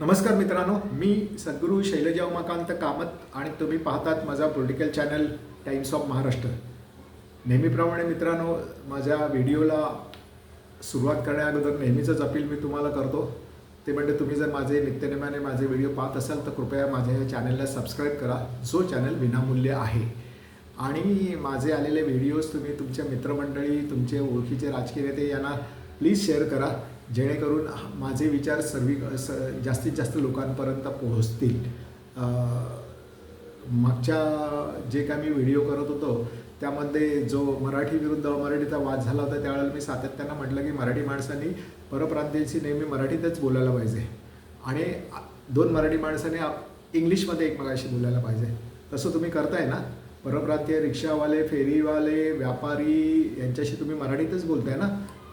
नमस्कार मित्रांनो मी सद्गुरू शैलजा उमाकांत कामत आणि तुम्ही पाहतात माझा political channel Times of Maharashtra नेहमीप्रमाणे मित्रांनो माझ्या व्हिडिओला सुरुवात करण्याअगोदर नेहमीचंच अपील मी तुम्हाला करतो. ते म्हणजे तुम्ही जर माझे नित्यनेमाने माझे व्हिडिओ पाहत असाल तर कृपया माझ्या या चॅनलला सबस्क्राईब करा जो चॅनल विनामूल्य आहे. आणि माझे आलेले व्हिडिओज तुम्ही तुमच्या मित्रमंडळी तुमचे ओळखीचे राजकीय नेते यांना प्लीज शेअर करा. जेणेकरून माझे विचार सर्वी स जास्तीत जास्त लोकांपर्यंत पोहोचतील. मागच्या जे काय मी व्हिडिओ करत होतो त्यामध्ये जो मराठी विरुद्ध अमराठीचा वाद झाला होता त्यावेळेला मी सातत्यानं म्हटलं की मराठी माणसांनी परप्रांतीयांशी नेहमी मराठीतच बोलायला पाहिजे. आणि दोन मराठी माणसाने इंग्लिशमध्ये एकमेकाशी बोलायला पाहिजे. तसं तुम्ही करताय ना? परप्रांतीय रिक्षावाले फेरीवाले व्यापारी यांच्याशी तुम्ही मराठीतच बोलताय ना?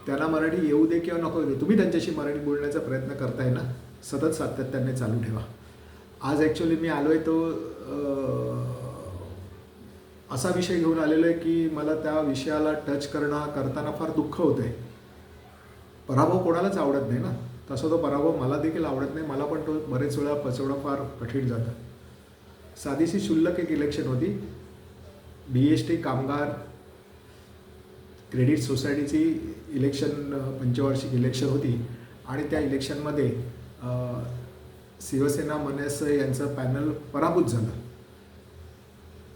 त्यांना मराठी येऊ दे किंवा नको देऊ दे तुम्ही त्यांच्याशी मराठी बोलण्याचा प्रयत्न करताय ना सतत सातत्याने चालू ठेवा. आज ॲक्च्युली मी आलो आहे तो असा विषय घेऊन आलेलो आहे की मला त्या विषयाला टच करणं करताना फार दुःख होतं आहे पराभव कोणालाच आवडत नाही ना. तसा तो पराभव मला देखील आवडत नाही. मला पण तो बरेच वेळा पचवणं फार कठीण जातं. साधीशी शुल्लक एक इलेक्शन होती. बी एस टी कामगार क्रेडिट सोसायटीची इलेक्शन पंचवार्षिक इलेक्शन होती आणि त्या इलेक्शनमध्ये शिवसेना मनस यांचं पॅनल पराभूत झालं.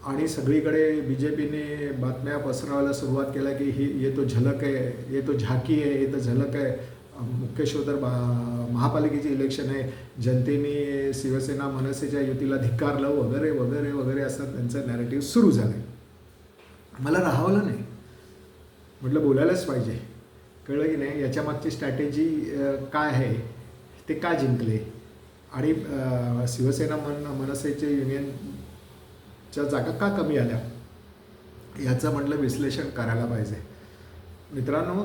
आणि सगळीकडे बी जे पीने बातम्या पसरवायला सुरुवात केल्या की ही ये तो झलक आहे ये तो झाकी आहे ये तो झलक आहे. अ, मुख्य बा महापालिकेची इलेक्शन आहे. जनतेने शिवसेना मनसेच्या युतीला धिक्कारलं वगैरे वगैरे वगैरे असं त्यांचं नॅरेटिव्ह सुरू झालं मला राहावलं नाही. म्हटलं बोलायलाच पाहिजे. कळलं की नाही? याच्या मागची स्ट्रॅटेजी काय आहे? ते का जिंकले? आणि शिवसेना मन मनसेचे युनियनच्या जागा का कमी आल्या? याचं म्हटलं विश्लेषण करायला पाहिजे. मित्रांनो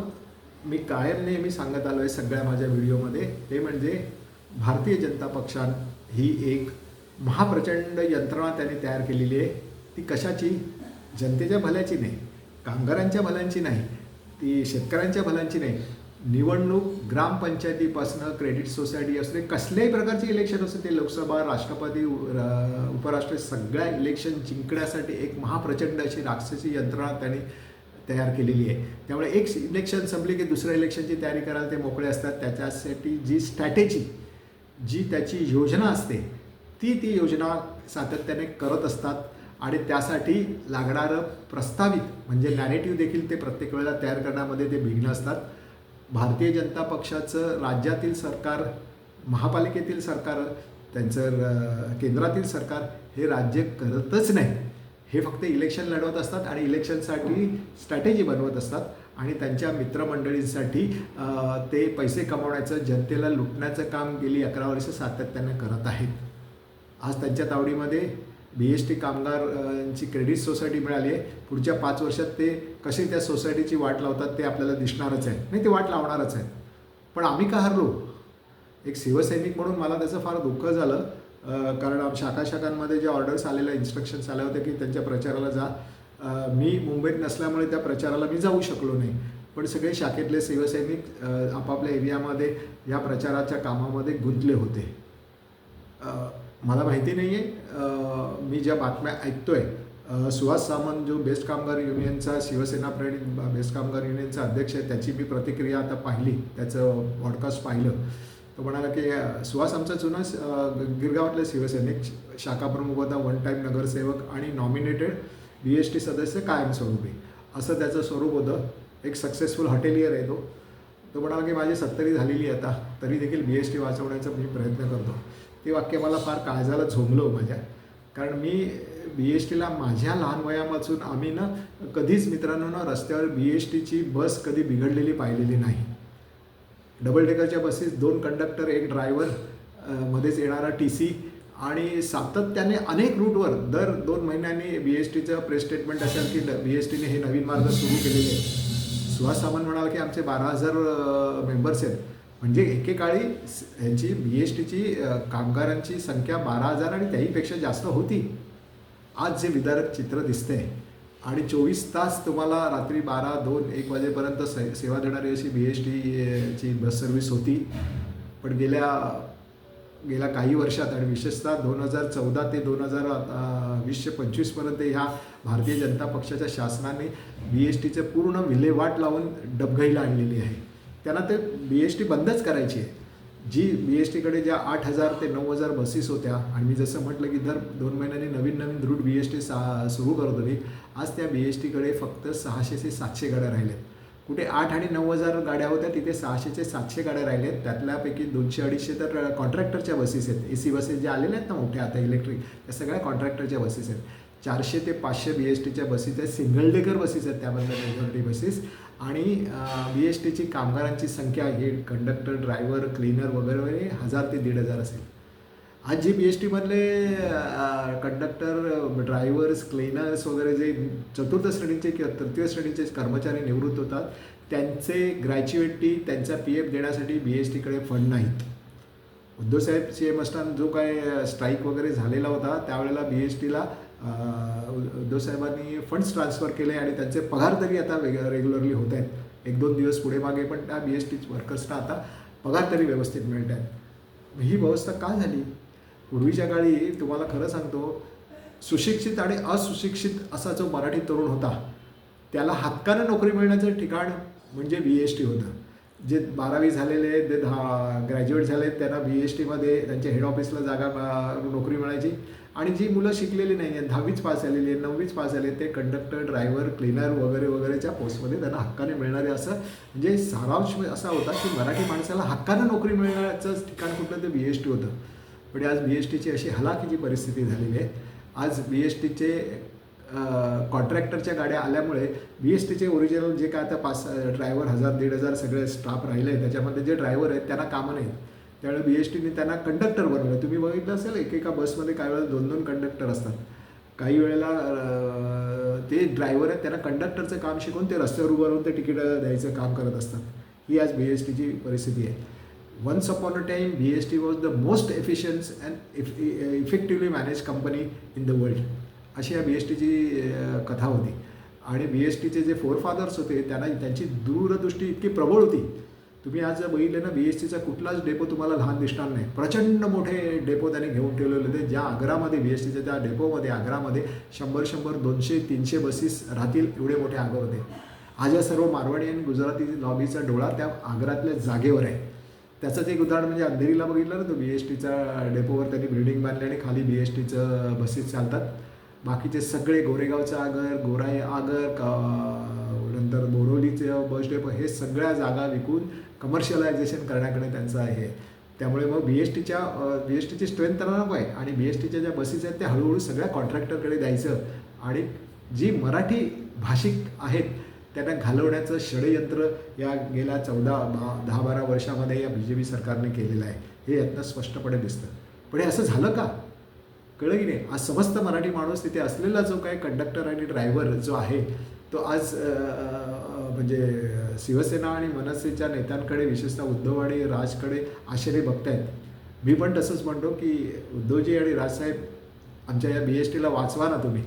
मी कायम नेहमी सांगत आलो आहे सगळ्या माझ्या व्हिडिओमध्ये. ते म्हणजे भारतीय जनता पक्षान ही एक महाप्रचंड यंत्रणा त्यांनी तयार केलेली आहे. ती कशाची? जनतेच्या भल्याची नाही. कामगारांच्या भलांची नाही ती शेतकऱ्यांच्या भलांची नाही. निवडणूक ग्रामपंचायतीपासनं क्रेडिट सोसायटी असले कसल्याही प्रकारचे इलेक्शन असते ते लोकसभा राष्ट्रपती उपराष्ट्र उपराष्ट्रपती सगळ्या इलेक्शन जिंकण्यासाठी एक महाप्रचंड अशी राक्षसी यंत्रणा त्यांनी तयार केलेली आहे. त्यामुळे एक इलेक्शन संपली की दुसऱ्या इलेक्शनची तयारी करायला ते मोकळे असतात. त्याच्यासाठी जी स्ट्रॅटेजी जी त्याची योजना असते ती ती योजना सातत्याने करत असतात. आणि त्यासाठी लागणारं प्रस्तावित म्हणजे नॅरेटिव्ह देखील ते प्रत्येक वेळेला तयार करण्यामध्ये ते भिन्न असतात. भारतीय जनता पक्षाचं राज्यातील सरकार महापालिकेतील सरकार त्यांचं केंद्रातील सरकार हे राज्य करतच नाही. हे फक्त इलेक्शन लढवत असतात आणि इलेक्शनसाठी स्ट्रॅटेजी बनवत असतात. आणि त्यांच्या मित्रमंडळींसाठी ते पैसे कमवण्याचं जनतेला लुटण्याचं काम गेली अकरा वर्ष सातत्याने करत आहेत. आज त्यांच्या तावडीमध्ये बी एस टी कामगारांची क्रेडिट सोसायटी मिळाली आहे. पुढच्या पाच वर्षात ते कसे त्या सोसायटीची वाट लावतात ते आपल्याला दिसणारच आहे नाही ते वाट लावणारच आहे पण आम्ही का हरलो? एक शिवसैनिक म्हणून मला त्याचं फार दुःख झालं. कारण शाखाशाखांमध्ये शाखा शाखांमध्ये जे ऑर्डर्स आलेल्या इन्स्ट्रक्शन्स आल्या होत्या की त्यांच्या प्रचाराला जा. मी मुंबईत नसल्यामुळे त्या प्रचाराला मी जाऊ शकलो नाही. पण सगळे शाखेतले शिवसैनिक आपापल्या एरियामध्ये या प्रचाराच्या कामामध्ये गुंतले होते. मला माहिती नाही आहे मी ज्या बातम्या ऐकतोय आहे सुहास सामंत जो बेस्ट कामगार युनियनचा शिवसेना प्रणित बेस्ट कामगार युनियनचा अध्यक्ष आहे त्याची मी प्रतिक्रिया आता पाहिली त्याचं पॉडकास्ट पाहिलं. तो म्हणाला की सुहास आमचा जुना अं, गिरगावातले शिवसैनिक शाखा प्रमुख होता वन टाईम नगरसेवक आणि नॉमिनेटेड बी एस टी सदस्य कायमस्वरूपी. असं त्याचं स्वरूप होतं. एक सक्सेसफुल हॉटेलियर आहे तो. तो म्हणाला की माझी सत्तरी झालेली आहे आता तरी देखील बी एस टी वाचवण्याचा मी प्रयत्न करतो. ते वाक्य मला फार काळजाला झोंबलं माझ्या. कारण मी बी एस टीला माझ्या लहान वयापासून आम्ही ना कधीच मित्रांनो ना रस्त्यावर बी एस टीची बस कधी बिघडलेली पाहिलेली नाही. डबल डेकरच्या बसेस दोन कंडक्टर एक ड्रायव्हर मध्येच येणारा टी सी आणि सातत्याने अनेक रूटवर दर दोन महिन्यांनी बी एस टीचं प्रेस स्टेटमेंट असेल की बी एस टीने हे नवीन मार्ग सुरू केलेले. आहेत सुहास सामंत म्हणाल की आमचे बारा हजार मेंबर्स आहेत. म्हणजे एकेकाळी ह्यांची बी एस टीची कामगारांची संख्या बारा हजार आणि त्याहीपेक्षा जास्त होती. आज जे विदारक चित्र दिसतंय. आणि चोवीस तास तुम्हाला रात्री बारा दोन एक वाजेपर्यंत से सेवा देणारी अशी बी एस टीची बस सर्व्हिस होती. पण गेल्या गेल्या काही वर्षात आणि विशेषतः दोन हजार चौदा ते दोन हजार वीसशे पंचवीसपर्यंत ह्या भारतीय जनता पक्षाच्या शासनाने बी एस टीचे पूर्ण विल्हेवाट लावून डबघाईला आणलेली आहे. त्यांना ते बी एस टी बंदच करायची आहे. जी बी एस टीकडे ज्या आठ हजार ते नऊ हजार बसेस होत्या आणि मी जसं म्हटलं की दर दोन महिन्यांनी नवीन नवीन रूट बी एस टी सा सुरू करत होती आज त्या बी एस टीकडे फक्त सहाशे ते सातशे गाड्या राहिल्यात. कुठे आठ आणि नऊ हजार गाड्या होत्या तिथे सहाशेचे सातशे गाड्या राहिल्या आहेत त्यातल्यापैकी दोनशे अडीचशे तर कॉन्ट्रॅक्टरच्या बसेस आहेत. ए सी बसेस ज्या आलेल्या आहेत ना मोठ्या आता इलेक्ट्रिक त्या सगळ्या कॉन्ट्रॅक्टरच्या बसेस आहेत. चारशे ते पाचशे बी एस टीच्या बसेस आहेत. सिंगल डेकर बसेस आहेत त्याबद्दल मेजॉरिटी बसेस. आणि बी एस टीची कामगारांची संख्या हे कंडक्टर ड्रायव्हर क्लीनर वगैरे वगैरे हजार ते दीड हजार असेल. आज जे बी एस टीमधले कंडक्टर ड्रायव्हर्स क्लीनर्स वगैरे जे चतुर्थ श्रेणीचे किंवा तृतीय श्रेणीचे कर्मचारी निवृत्त होतात त्यांचे ग्रॅज्युएटी त्यांचा पी एफ देण्यासाठी बी एस टीकडे फंड नाहीत. उद्धवसाहेब सी एम असताना जो काय स्ट्राईक वगैरे झालेला होता त्यावेळेला बी एस टीला उद्धवसाहेबांनी फंड्स ट्रान्सफर केले आणि त्यांचे पगार तरी आता वेग रेग्युलरली होत आहेत. एक दोन दिवस पुढे मागे पण त्या बी एस टी वर्कर्सना आता पगार तरी व्यवस्थित मिळत आहेत. ही व्यवस्था का झाली? पूर्वीच्या काळी तुम्हाला खरं सांगतो सुशिक्षित आणि असुशिक्षित असा जो मराठी तरुण होता त्याला हक्कानं नोकरी मिळण्याचं ठिकाण म्हणजे बी एस टी होतं. जे बारावी झालेले आहेत जे दहा ग्रॅज्युएट झाले आहेत त्यांना बी एस टीमध्ये त्यांच्या हेड ऑफिसला जागा नोकरी मिळायची. आणि जी मुलं शिकलेली नाही आहेत दहावीच पास झालेली आहेत नववीच पास झाले ते कंडक्टर ड्रायव्हर क्लीनर वगैरे वगैरेच्या पोस्टमध्ये त्यांना हक्काने मिळणारे असं म्हणजे सारांश म्हणजे असा होता की मराठी माणसाला हक्कानं नोकरी मिळण्याचं ठिकाण कुठलं ते बी एस टी होतं. पण आज बी एस टीची अशी हलाखीची परिस्थिती झालेली आहे आज बी एस टीचे कॉन्ट्रॅक्टरच्या गाड्या आल्यामुळे बी एस टीचे ओरिजिनल जे काय आता पाच ड्रायव्हर हजार दीड हजार सगळे स्टाफ राहिले आहेत त्याच्यामध्ये जे ड्रायव्हर आहेत त्यांना कामं नाहीत. त्यावेळेला बी एस टीने त्यांना कंडक्टर बनवलं. तुम्ही बघितलं असेल एकेका बसमध्ये काही वेळेला दोन दोन कंडक्टर असतात. काही वेळेला ते ड्रायव्हर आहेत त्यांना कंडक्टरचं काम शिकून ते रस्त्यावर उभं राहून ते तिकीटं द्यायचं काम करत असतात. ही आज बी एस टीची परिस्थिती आहे. Once upon a time B S T was the most efficient and if effectively manage company in the world अशी या बी एस टीची कथा होती. आणि बी एस टीचे जे फोरफादर्स होते त्यांना त्यांची दूरदृष्टी इतकी प्रबळ होती तुम्ही आज जर बघितले ना बी एस टीचा कुठलाच डेपो तुम्हाला लहान दिसणार नाही. प्रचंड मोठे डेपो त्यांनी घेऊन ठेवलेले होते. ज्या आग्रामध्ये बी एस सीच्या त्या डेपोमध्ये आग्रामध्ये शंभर शंभर दोनशे तीनशे बसेस राहतील एवढे मोठे आगर होते. आज या सर्व मारवाडी आणि गुजराती लॉबीचा डोळा त्या आग्रातल्या जागेवर आहे. त्याचंच एक उदाहरण म्हणजे अंधेरीला बघितलं ना तो बी एस टीच्या डेपोवर त्यांनी बिल्डिंग बांधली आणि खाली बी एस टीचं बसेस चालतात. बाकीचे सगळे गोरेगावचं आगर गोराई आगर का नंतर बोरोलीचे बस डेपो हे सगळ्या जागा विकून कमर्शियलायझेशन करण्याकडे त्यांचं आहे. त्यामुळे मग बी एस टीच्या बी एस टीची स्ट्रेंथ त्यांना नको आहे. आणि बी एस टीच्या ज्या बसेस आहेत त्या हळूहळू सगळ्या कॉन्ट्रॅक्टरकडे द्यायचं. आणि जी मराठी भाषिक आहेत त्यांना घालवण्याचं षडयंत्र या गेल्या चौदा बा दहा बारा वर्षामध्ये या बी जे पी सरकारने केलेलं आहे. हे यातनं स्पष्टपणे दिसतं. पण हे असं झालं का? कळलं की नाही? आज समस्त मराठी माणूस तिथे असलेला जो काही कंडक्टर आणि ड्रायव्हर जो आहे तो आज म्हणजे शिवसेना आणि मनसेच्या नेत्यांकडे विशेषतः उद्धव आणि राजकडे आश्चर्य बघतायत. मी पण तसंच म्हणतो की उद्धवजी आणि राजसाहेब आमच्या या बी एस टीला वाचवा ना तुम्ही.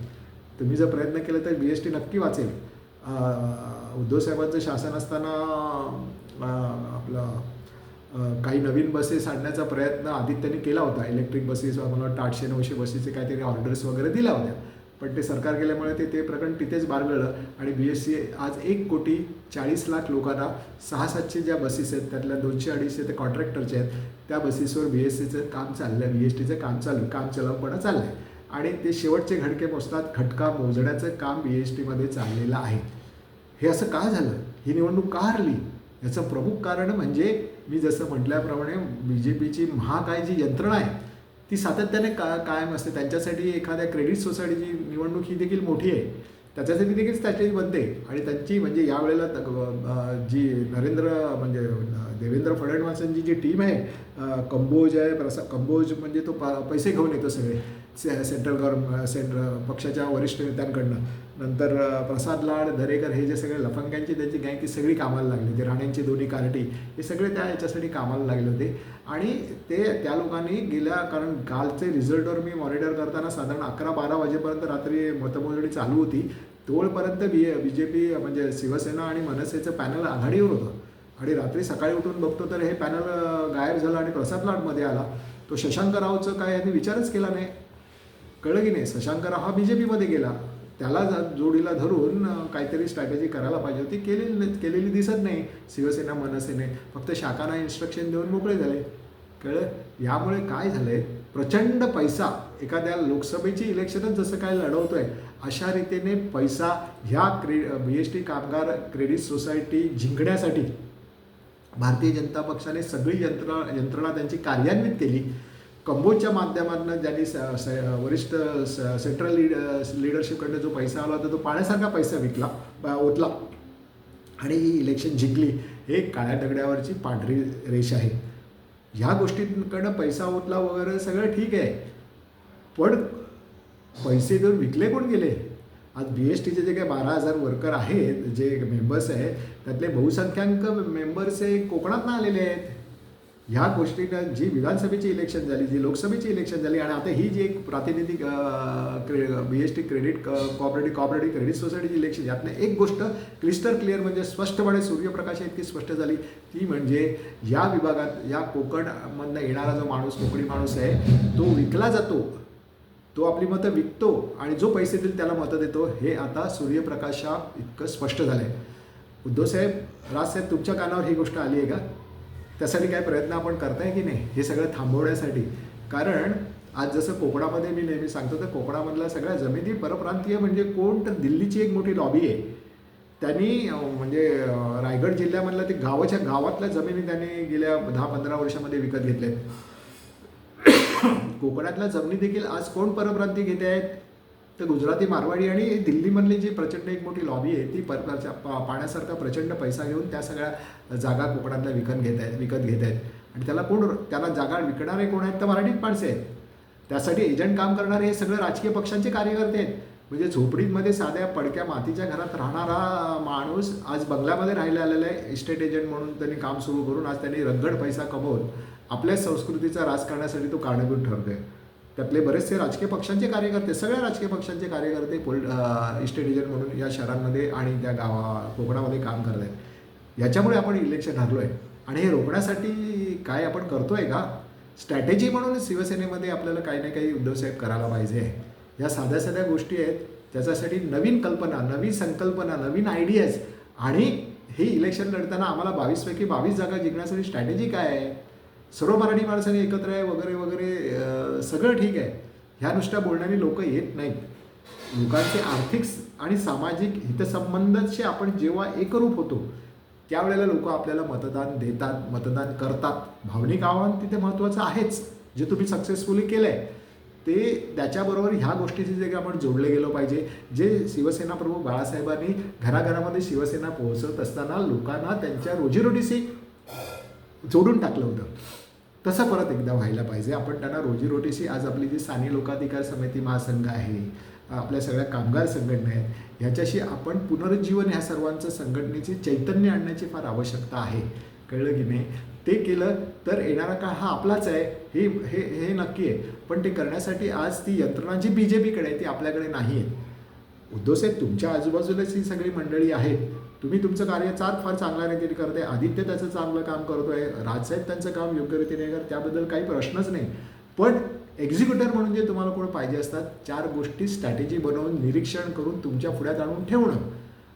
तुम्ही जर प्रयत्न केला तर बी एस टी नक्की वाचेल. उद्धवसाहेबांचं उद्धव साहेबांचं शासन असताना आपलं काही नवीन बसेस आणण्याचा प्रयत्न आदित्यने केला होता. इलेक्ट्रिक बसेस मला वाटतं आठशे नऊशे बसेसचे काहीतरी ऑर्डर्स वगैरे दिल्या होत्या. पण ते सरकार गेल्यामुळे ते ते प्रकरण तिथेच बारगळलं आणि बी एस सी आज एक कोटी चाळीस लाख लोकांना सहा सातशे ज्या बसेस आहेत त्यातल्या दोनशे अडीचशे ते कॉन्ट्रॅक्टरचे आहेत त्या बसेसवर बी एस सीचं काम चाललं आहे बी एस टीचं काम चालू काम चलावपणा चाललं आहे आणि ते शेवटचे घडके मोजतात खटका मोजण्याचं काम बी एस टीमध्ये चाललेलं आहे. हे असं का झालं? ही निवडणूक का हरली? याचं प्रमुख कारण म्हणजे मी जसं म्हटल्याप्रमाणे बी जे पीची महाकाय जी यंत्रणा आहे. ती सातत्याने का कायम असते. त्यांच्यासाठी एखाद्या क्रेडिट सोसायटीची निवडणूक ही देखील मोठी आहे. त्याच्यासाठी देखील स्ट्रॅटेजी बनते. आणि त्यांची म्हणजे यावेळेला जी नरेंद्र म्हणजे देवेंद्र फडणवीसांची जी टीम आहे कंबोज आहे प्रसा कंबोज म्हणजे तो पा पैसे घेऊन येतो सगळे. से सेंट्रल गव्हर्न सेंट्र पक्षाच्या वरिष्ठ नेत्यांकडनं. नंतर प्रसाद लाड दरेकर हे जे सगळे लफंग्यांची त्यांची गँग ती सगळी कामाला लागली. होती राण्यांची दोन्ही कार्टी हे सगळे त्या याच्यासाठी कामाला लागले होते. आणि ते त्या लोकांनी गेल्या कारण कालचे रिझल्टवर मी मॉनिटर करताना साधारण अकरा बारा वाजेपर्यंत रात्री मतमोजणी चालू होती. तोळपर्यंत बी बी जे पी म्हणजे शिवसेना आणि मनसेचं पॅनल आघाडीवर होतं. आणि रात्री सकाळी उठून बघतो तर हे पॅनल गायब झालं आणि प्रसाद लाटमध्ये आला. तो शशांक रावचं काय यांनी विचारच केला नाही. कळलं की नाही शशांक राव हा बी जे पीमध्ये गेला. त्याला जोडीला धरून काहीतरी स्ट्रॅटेजी करायला पाहिजे होती. केलेली केलेली दिसत नाही. शिवसेना मनसेने. फक्त शाखांना इन्स्ट्रक्शन देऊन मोकळे झाले. कळलं? यामुळे काय झालंय? प्रचंड पैसा एखाद्या लोकसभेची इलेक्शनच जसं काय लढवतोय अशा रीतीने पैसा ह्या क्रे बी एस टी कामगार क्रेडिट सोसायटी जिंकण्यासाठी भारतीय जनता पक्षाने सगळी यंत्रणा यंत्रणा त्यांची कार्यान्वित केली. कंबोजच्या माध्यमातून ज्यांनी स- स- वरिष्ठ स- सेंट्रल लीड लिडरशिपकडनं जो पैसा आला होता तो पाण्यासारखा पैसा विकला ओतला. आणि ही इलेक्शन जिंकली. हे काळ्या दगड्यावरची पांढरी रेष आहे. ह्या गोष्टींकडनं पैसा ओतला वगैरे सगळं ठीक आहे. पण पैसे जर विकले कोण गेले? आज बी एस टीचे जे काही बारा हजार वर्कर आहेत जे मेंबर्स आहेत त्यातले बहुसंख्याक मेंबर्स हे कोकणातनं आलेले आहेत. ह्या गोष्टीनं जी विधानसभेची इलेक्शन झाली जी लोकसभेची इलेक्शन झाली आणि आता ही जी एक प्रातिनिधिक क्रे B S T credit cooperative cooperative credit सोसायटीची election यातनं एक गोष्ट क्लिस्टर क्लिअर म्हणजे स्पष्टपणे सूर्यप्रकाश इतकी स्पष्ट झाली. ती म्हणजे या विभागात या कोकणमधनं येणारा जो माणूस कोकणी माणूस आहे तो विकला जातो. तो आपली मतं विकतो आणि जो पैसे देईल त्याला मतं देतो हे आता सूर्यप्रकाशा इतकं स्पष्ट झालं आहे उद्धवसाहेब राजसाहेब तुमच्या कानावर ही गोष्ट आली आहे का? त्यासाठी काय प्रयत्न आपण करताय की नाही हे सगळं थांबवण्यासाठी? कारण आज जसं कोकणामध्ये मी नेहमी सांगतो तर कोकणामधल्या सगळ्या जमिनी परप्रांतीय म्हणजे कोण? तर दिल्लीची एक मोठी लॉबी आहे. त्यांनी म्हणजे रायगड जिल्ह्यामधल्या ते गावाच्या गावातल्या जमिनी त्यांनी गेल्या दहा पंधरा वर्षामध्ये विकत घेतल्यात. कोकणातल्या जमिनी देखील आज कोण परप्रांती घेते आहेत? तर गुजराती मारवाडी आणि दिल्लीमधली जी प्रचंड एक मोठी लॉबी आहे ती परप्राच्या पा- पाण्यासारखा प्रचंड पैसा घेऊन त्या सगळ्या जागा कोकणातल्या विकत घेत आहेत विकत घेत आहेत. आणि त्याला कोण त्याला जागा विकणारे कोण आहेत? तर मराठीत माणसे आहेत. त्यासाठी एजंट काम करणारे हे सगळे राजकीय पक्षांचे कार्यकर्ते आहेत. म्हणजे झोपडीमध्ये साध्या पडक्या मातीच्या घरात राहणारा माणूस आज बंगल्यामध्ये राहिला आलेला आहे. इस्टेट एजंट म्हणून त्यांनी काम सुरू करून आज त्यांनी रंगड पैसा कमवून आपल्या संस्कृतीचा राज करण्यासाठी तो कारणीभूत ठरतोय. त्यातले बरेचसे राजकीय पक्षांचे कार्यकर्ते सगळ्या राजकीय पक्षांचे कार्यकर्ते पोल इस्टेट एजंट म्हणून या शहरांमध्ये आणि त्या गावा कोकणामध्ये काम करत आहेत. याच्यामुळे आपण इलेक्शन हरलो आहे आणि हे रोखण्यासाठी काय आपण करतो आहे का? स्ट्रॅटेजी म्हणून शिवसेनेमध्ये आपल्याला काही ना काही उद्धवसाहेब करायला पाहिजे. या साध्या साध्या गोष्टी आहेत. त्याच्यासाठी नवीन कल्पना नवीन संकल्पना नवीन आयडियाज आणि हे इलेक्शन लढताना आम्हाला बावीसपैकी बावीस जागा जिंकण्यासाठी स्ट्रॅटेजी काय आहे? सर्व मराठी माणसांनी एकत्र आहे वगैरे वगैरे सगळं ठीक आहे. ह्या नुसत्या बोलण्याने लोक येत नाहीत. लोकांचे आर्थिक आणि सामाजिक हितसंबंधांशी आपण जेव्हा एकरूप होतो त्यावेळेला लोक आपल्याला मतदान देतात मतदान करतात. भावनिक आव्हान तिथे महत्त्वाचं आहेच. जे तुम्ही सक्सेसफुली केलं आहे ते त्याच्याबरोबर ह्या गोष्टीची जे काही आपण जोडले गेलो पाहिजे. जे शिवसेना प्रमुख बाळासाहेबांनी घराघरामध्ये शिवसेना पोहोचत असताना लोकांना त्यांच्या रोजीरोटीशी जोडून टाकलं होतं. तसं परत एकदा व्हायला पाहिजे. आपण त्यांना रोजीरोटीशी आज आपली जी साने लोकाधिकार समिती महासंघ आहे आपल्या सगळ्या कामगार संघटना आहेत ह्याच्याशी आपण पुनरुज्जीवन ह्या सर्वांचं संघटनेची चैतन्य आणण्याची फार आवश्यकता आहे. कळलं की नाही? ते केलं तर येणारा काळ हा आपलाच आहे. हे हे हे नक्की आहे. पण ते करण्यासाठी आज ती यंत्रणा जी बी जे पीकडे आहे ती आपल्याकडे नाही आहे. उद्धवसाहेब तुमच्या आजूबाजूलाच ही सगळी मंडळी आहेत. तुम्ही तुमचं कार्य चार फार चांगल्या रीतीने करताय. आदित्य त्याचं चांगलं काम करतोय. राजसाहेब त्यांचं काम योग्य रीतीने कर त्याबद्दल काही प्रश्नच नाही. पण एक्झिक्युटर म्हणून जे तुम्हाला कोण पाहिजे असतात चार गोष्टी स्ट्रॅटेजी बनवून निरीक्षण करून तुमच्या पुढ्यात आणून ठेवणं.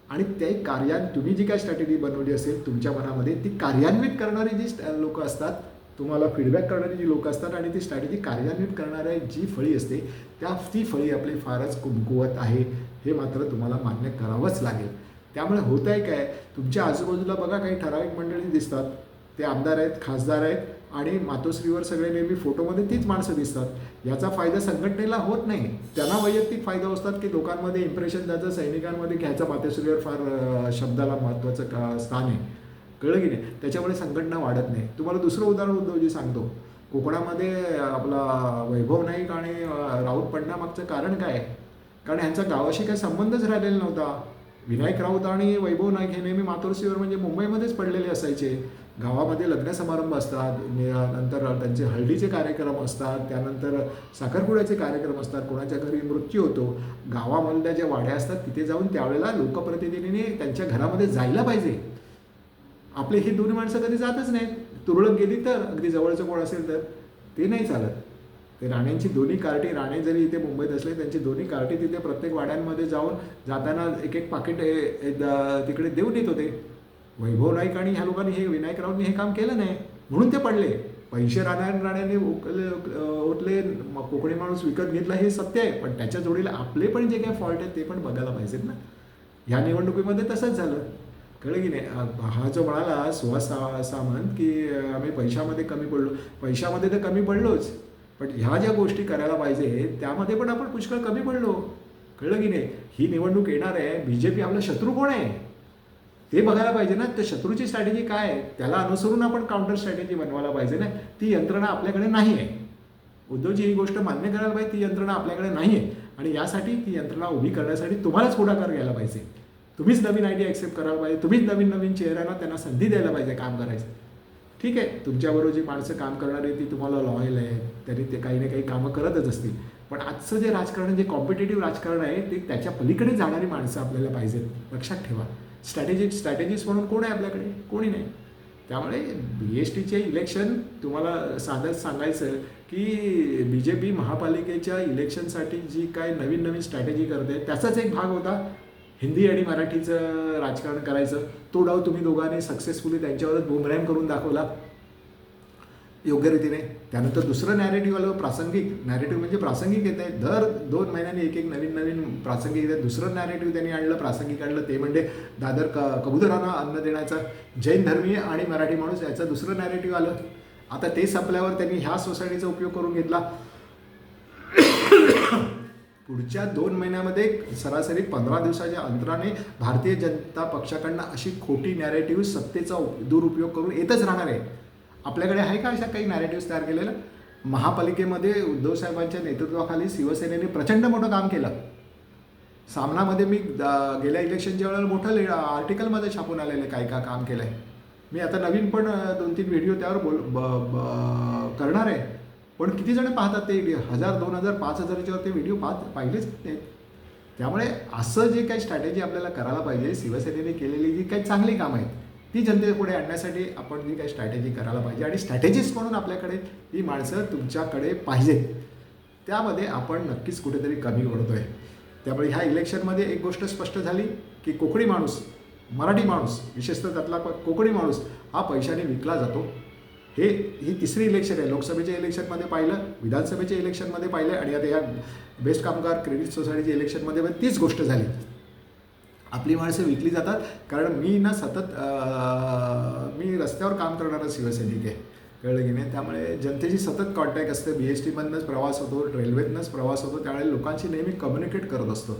आणि ते कार्या तुम्ही जी काय स्ट्रॅटेजी बनवली असेल तुमच्या मनामध्ये ती कार्यान्वित करणारी जी लोक असतात तुम्हाला फीडबॅक करणारी जी लोक असतात आणि ती स्ट्रॅटेजी कार्यान्वित करणाऱ्या जी फळी असते त्या ती फळी आपली फारच कुमकुवत आहे हे मात्र तुम्हाला मान्य करावंच लागेल. त्यामुळे होत आहे काय? तुमच्या आजूबाजूला बघा काही ठराविक मंडळी दिसतात. ते आमदार आहेत खासदार आहेत आणि मातोश्रीवर सगळे नेहमी फोटोमध्ये तीच माणसं दिसतात. याचा फायदा संघटनेला होत नाही. त्यांना वैयक्तिक फायदा असतात की लोकांमध्ये इम्प्रेशन त्याचं सैनिकांमध्ये घ्यायचं मातोश्रीवर फार शब्दाला महत्त्वाचं का स्थान आहे. कळलं की नाही? त्याच्यामुळे संघटना वाढत नाही. तुम्हाला दुसरं उदाहरण उद्धवजी सांगतो. कोकणामध्ये आपला वैभव नाईक आणि राऊत पडण्यामागचं कारण काय? आहे? कारण ह्यांचा गावाशी काही संबंधच राहिलेला नव्हता. विनायक राऊत आणि वैभव नाईक हे नेहमी मातोश्रीवर म्हणजे मुंबईमध्येच पडलेले असायचे. गावामध्ये लग्न समारंभ असतात नंतर त्यांचे हळदीचे कार्यक्रम असतात त्यानंतर साखरपुड्याचे कार्यक्रम असतात कोणाच्या घरी मृत्यू होतो. गावामधल्या ज्या वाड्या असतात तिथे जाऊन त्यावेळेला लोकप्रतिनिधीने त्यांच्या घरामध्ये जायला पाहिजे. आपले ही दोन्ही माणसं कधी जातच नाहीत. तुरळक गेली तर अगदी जवळचं कोण असेल तर ते नाही चालत. ते राण्यांची दोन्ही कार्टी राणे जरी इथे मुंबईत असले त्यांची दोन्ही कार्टी तिथे प्रत्येक वाड्यांमध्ये जाऊन जाताना एक एक पाकिट हे तिकडे देऊन येत होते. वैभव नाईक आणि ह्या लोकांनी हे विनायकरावनी हे काम केलं नाही. म्हणून ते पडले. पैसे राधायन राण्याने ओकले ओतले कोकणी माणूस विकत घेतला हे सत्य आहे. पण त्याच्या जोडीला आपले पण जे काही फॉल्ट आहेत ते पण बघायला पाहिजेत ना. ह्या निवडणुकीमध्ये तसंच झालं. कळलं की नाही? हा जो म्हणाला सुहास सा सामंत की आम्ही पैशामध्ये कमी पडलो. पैशामध्ये तर कमी पडलोच. पण ह्या ज्या गोष्टी करायला पाहिजे त्यामध्ये पण आपण पुष्कळ कमी पडलो. कळलं की नाही? ही निवडणूक येणार आहे. बी जे पी आपला शत्रू कोण आहे? ते बघायला पाहिजे ना. त्या शत्रूची स्ट्रॅटेजी काय आहे? त्याला अनुसरून आपण काउंटर स्ट्रॅटेजी बनवायला पाहिजे ना. ती यंत्रणा आपल्याकडे नाही आहे. उद्धवजी ही गोष्ट मान्य करायला पाहिजे. ती यंत्रणा आपल्याकडे नाही आहे. आणि यासाठी ती यंत्रणा उभी करण्यासाठी तुम्हालाच पुढाकार घ्यायला पाहिजे. तुम्हीच नवीन आयडिया ॲक्सेप्ट करायला पाहिजे. तुम्हीच नवीन नवीन चेहऱ्यांना त्यांना संधी द्यायला पाहिजे काम करायचं. ठीक आहे तुमच्याबरोबर जी माणसं काम करणारी ती तुम्हाला लॉयल आहे तरी ते काही ना काही कामं करतच असतील. पण आजचं जे राजकारण जे कॉम्पिटेटिव्ह राजकारण आहे ते त्याच्या पलीकडे जाणारी माणसं आपल्याला पाहिजेत. लक्षात ठेवा. स्ट्रॅटेजिक स्ट्रॅटेजिस्ट म्हणून कोण आहे आपल्याकडे? कोणी नाही. त्यामुळे बी एस टीचे इलेक्शन तुम्हाला साधं सांगायचं की बी जे पी महापालिकेच्या इलेक्शनसाठी जी काय नवीन नवीन स्ट्रॅटेजी करते त्याचाच एक भाग होता. हिंदी आणि मराठीचं राजकारण करायचं तो डाव तुम्ही दोघांनी सक्सेसफुली त्यांच्यावरच बुमरॅम करून दाखवला. योग्य रीतीने. त्यानंतर दुसरं नॅरेटिव्ह आलं प्रासंगिक. नॅरेटिव्ह म्हणजे प्रासंगिक येत आहे दर दोन महिन्यांनी एक एक नवीन नवीन प्रासंगिक येते दुसरं नॅरेटिव्ह त्यांनी आणलं प्रासंगिक आणलं ते म्हणजे दादर क कबुतरांना अन्न देण्याचा. जैन धर्मीय आणि मराठी माणूस याचं दुसरं नॅरेटिव्ह आलं. आता ते संपल्यावर त्यांनी ह्या सोसायटीचा उपयोग करून घेतला. पुढच्या दोन महिन्यामध्ये सरासरी पंधरा दिवसाच्या अंतराने भारतीय जनता पक्षाकडनं अशी खोटी नॅरेटिव्ह सत्तेचा दुरुपयोग करून येतच राहणार आहे. आपल्याकडे आहे का अशा काही नॅरेटिव्ह तयार केलेलं? महापालिकेमध्ये उद्धव साहेबांच्या नेतृत्वाखाली शिवसेनेने प्रचंड मोठं काम केलं. सामनामध्ये मी गेल्या इलेक्शनच्या वेळेला मोठं आर्टिकलमध्ये छापून आलेलं काय का काम केलं आहे मी आता नवीन पण दोन तीन व्हिडिओ त्यावर बोल ब, ब, करणार आहे. पण किती जण पाहतात ते व्हिडिओ हजार दोन हजार पाच हजारच्यावर ते व्हिडिओ पाहत पाहिलेच नाहीत. त्यामुळे असं जे काही स्ट्रॅटेजी आपल्याला करायला पाहिजे शिवसेनेने केलेली जी काही चांगली कामं आहेत ती जनतेपुढे आणण्यासाठी आपण जी काही स्ट्रॅटेजी करायला पाहिजे. आणि स्ट्रॅटेजिस्ट म्हणून आपल्याकडे ती माणसं तुमच्याकडे पाहिजेत त्यामध्ये आपण नक्कीच कुठेतरी कमी पडतोय त्यामुळे ह्या इलेक्शनमध्ये एक गोष्ट स्पष्ट झाली की कोकणी माणूस मराठी माणूस विशेषतः त्यातला प- कोकणी माणूस हा पैशाने विकला जातो. हे ही तिसरी इलेक्शन आहे. लोकसभेच्या इलेक्शनमध्ये पाहिलं विधानसभेच्या इलेक्शनमध्ये पाहिलं आणि आता या बेस्ट कामगार क्रेडिट सोसायटीच्या इलेक्शनमध्ये पण तीच गोष्ट झाली. आपली माणसं विकली जातात कारण मी ना सतत मी रस्त्यावर काम करणारा शिवसैनिक आहे. कळलं की नाही? त्यामुळे जनतेची सतत कॉन्टॅक्ट असते. बी एस टीमधनंच प्रवास होतो रेल्वेतनंच प्रवास होतो. त्यामुळे लोकांशी नेहमी कम्युनिकेट करत असतो.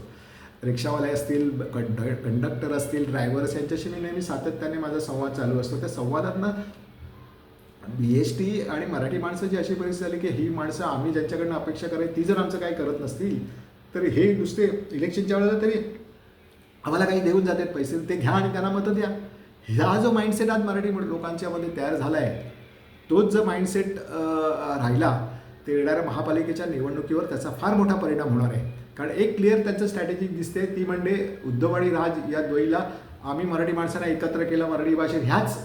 रिक्षावाले असतील कंड कंडक्टर असतील ड्रायव्हर्स यांच्याशी मी नेहमी सातत्याने माझा संवाद चालू असतो. त्या संवादातनं बी एस टी आणि मराठी माणसाची अशी परिस्थिती झाली की ही माणसं आम्ही ज्यांच्याकडनं अपेक्षा करायची ती जर आमचं काही करत नसतील तर हे नुसते इलेक्शनच्या वेळेला तरी आम्हाला काही देऊन जातात पैसे ते घ्या आणि त्यांना मतं द्या. ह्या जो माइंडसेट आज मराठी लोकांच्यामध्ये तयार झाला आहे तोच जर माइंडसेट राहिला ते येणाऱ्या महापालिकेच्या निवडणुकीवर त्याचा फार मोठा परिणाम होणार आहे. कारण एक क्लिअर त्यांचं स्ट्रॅटेजी दिसते ती म्हणजे उद्धव आणि राज या द्वईला आम्ही मराठी माणसांना एकत्र केलं मराठी भाषेत ह्याच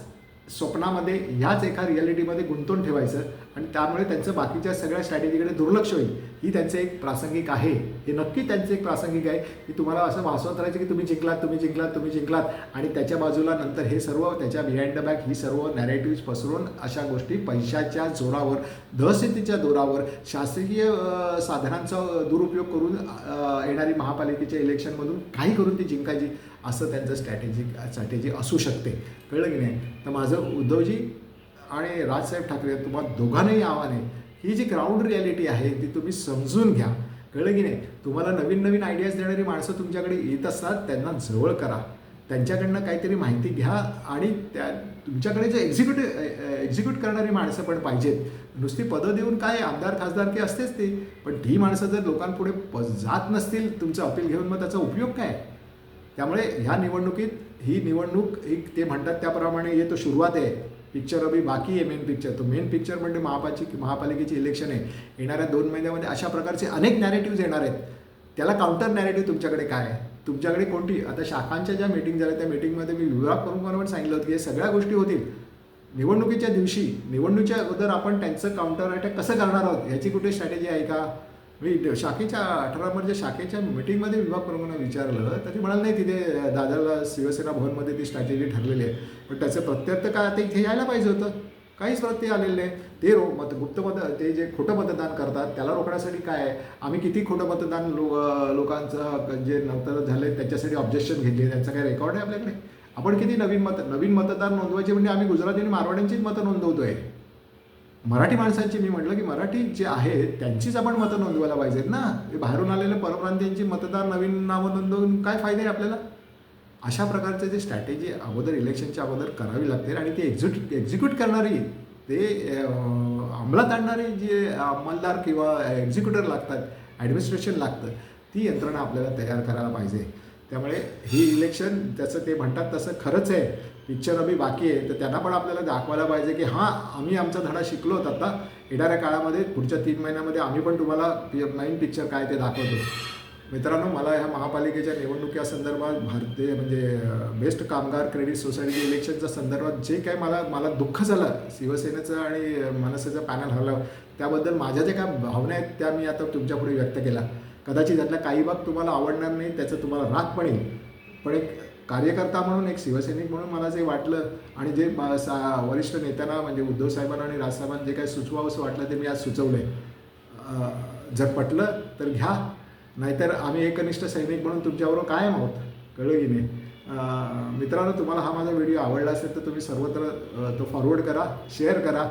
स्वप्नामध्ये ह्याच एका रियालिटीमध्ये गुंतवून ठेवायचं आणि त्यामुळे त्यांचं बाकीच्या सगळ्या स्ट्रॅटेजीकडे दुर्लक्ष होईल. ही त्यांचं एक प्रासंगिक आहे. हे नक्की त्यांचं एक प्रासंगिक आहे की तुम्हाला असं भासवत राहायचं की तुम्ही जिंकलात तुम्ही जिंकलात तुम्ही जिंकलात आणि त्याच्या बाजूला नंतर हे सर्व त्याच्या बिहाइंड द बॅक ही सर्व नॅरेटिव्ह पसरून अशा गोष्टी पैशाच्या जोरावर दहशतीच्या जोरावर शासकीय साधनांचा दुरुपयोग करून येणारी महापालिकेच्या इलेक्शनमधून काही करून ती जिंकायची. असं त्यांचं स्ट्रॅटेजिक स्ट्रॅटेजी असू शकते. कळलं की नाही? तर माझं उद्धवजी आणि राजसाहेब ठाकरे तुम्हाला दोघांनाही आव्हान आहे. ही जी ग्राउंड रियालिटी आहे ती तुम्ही समजून घ्या. कळलं की नाही? तुम्हाला नवीन नवीन आयडियाज देणारी माणसं तुमच्याकडे येत असतात त्यांना जवळ करा. त्यांच्याकडनं काहीतरी माहिती घ्या आणि त्या तुमच्याकडे जे एक्झिक्युट एक्झिक्यूट करणारी माणसं पण पाहिजेत. नुसती पदं देऊन काय आमदार खासदार की असतेच ते. पण ती माणसं जर लोकांपुढे प जात नसतील तुमचं अपील घेऊन मग त्याचा उपयोग काय? त्यामुळे ह्या निवडणुकीत ही निवडणूक एक ते म्हणतात त्याप्रमाणे ये तो सुरुवात आहे. पिक्चर अभि बाकी आहे मेन पिक्चर तो मेन पिक्चर म्हणजे महापाची महापालिकेची इलेक्शन आहे. येणाऱ्या दोन महिन्यामध्ये अशा प्रकारचे अनेक नॅरेटिव्ज येणार आहेत. त्याला काउंटर नॅरेटिव्ह तुमच्याकडे काय आहे? तुमच्याकडे कोणती? आता शाखांच्या ज्या मीटिंग झाल्या त्या मीटिंगमध्ये मी विभाग प्रमुखांना पण सांगितलं होतं की हे सगळ्या गोष्टी होतील. निवडणुकीच्या दिवशी निवडणुकीच्या अगोदर आपण त्यांचं काउंटर अटॅक कसं करणार आहोत? ह्याची कुठे स्ट्रॅटेजी आहे का? मी शाखेच्या अठरा नंबरच्या शाखेच्या मिटिंगमध्ये विभाग प्रमुखांना विचारलं तर ते म्हणाले नाही तिथे दादाला शिवसेना भवनमध्ये ती स्ट्रॅटेजी ठरलेली आहे पण त्याचं प्रत्यर्थ काय? आता इथे यायला पाहिजे होतं. काहीच प्रत्यय आलेले नाही. ते रो मत गुप्त मत ते जे खोटं मतदान करतात त्याला रोखण्यासाठी काय आहे? आम्ही किती खोटं मतदान लो लोकांचं जे नंतर झालं त्याच्यासाठी ऑब्जेक्शन घेतली त्यांचा काही रेकॉर्ड आहे आपल्याकडे? आपण किती नवीन मत नवीन मतदार नोंदवायचे म्हणजे आम्ही गुजराती आणि मारवाड्यांचीच मतं नोंदवतो आहे मराठी माणसांची मी म्हटलं की मराठी जे आहेत त्यांचीच आपण मतं नोंदवायला पाहिजेत ना. बाहेरून आलेले परप्रांतीयांची मतदार नवीन नावं नोंदवून काय फायदा आहे आपल्याला? अशा प्रकारचे जे स्ट्रॅटेजी अगोदर इलेक्शनच्या अगोदर करावी लागते आणि ती एक्झिक्यूट एक्झिक्यूट करणारी ते अंमलात आणणारे जे अंमलदार किंवा एक्झिक्युटर लागतात ॲडमिनिस्ट्रेशन लागतं ती यंत्रणा आपल्याला तयार करायला पाहिजे. त्यामुळे ही इलेक्शन त्याचं ते म्हणतात तसं खरंच आहे. पिक्चर अभि बाकी आहे तर त्यांना पण आपल्याला दाखवायला पाहिजे की हां आम्ही आमचा धडा शिकलो आता. येणाऱ्या काळामध्ये पुढच्या तीन महिन्यामध्ये आम्ही पण तुम्हाला नवीन पिक्चर काय ते दाखवतो. मित्रांनो मला ह्या महापालिकेच्या निवडणुकीच्या संदर्भात भारतीय म्हणजे बेस्ट कामगार क्रेडिट सोसायटी इलेक्शनच्या संदर्भात जे काय मला मला दुःख झालं शिवसेनेचं आणि मनसेचं पॅनल हरलं त्याबद्दल माझ्या ज्या काय भावना आहेत त्या मी आता तुमच्यापुढे व्यक्त केला कदाचित त्यातल्या काही बाब तुम्हाला आवडणार नाही त्याचं तुम्हाला राग पण येईल पण एक कार्यकर्ता म्हणून एक शिवसैनिक म्हणून मला जे वाटलं आणि जे सा- वरिष्ठ नेत्यांना म्हणजे उद्धव साहेबांना आणि राजसाहेबांना जे काही सुचवावंसं वाटलं ते मी आज सुचवलं आहे जर पटलं तर घ्या. नाहीतर आम्ही एकनिष्ठ सैनिक म्हणून तुमच्याबरोबर कायम आहोत. कळलं की नाही? मित्रांनो तुम्हाला हा माझा व्हिडिओ आवडला असेल तर तुम्ही सर्वत्र तो फॉरवर्ड करा शेअर करा.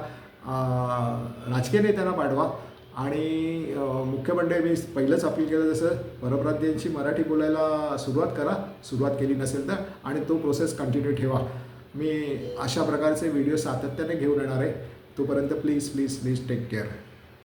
राजकीय नेत्यांना पाठवा. आणि मुख्य म्हणजे मी पहिलंच अपील केलं जसं परप्रांतीयांशी मराठी बोलायला सुरुवात करा सुरुवात केली नसेल तर आणि तो प्रोसेस कंटिन्यू ठेवा. मी अशा प्रकारचे व्हिडिओ सातत्याने घेऊन येणार आहे. तोपर्यंत please please please take care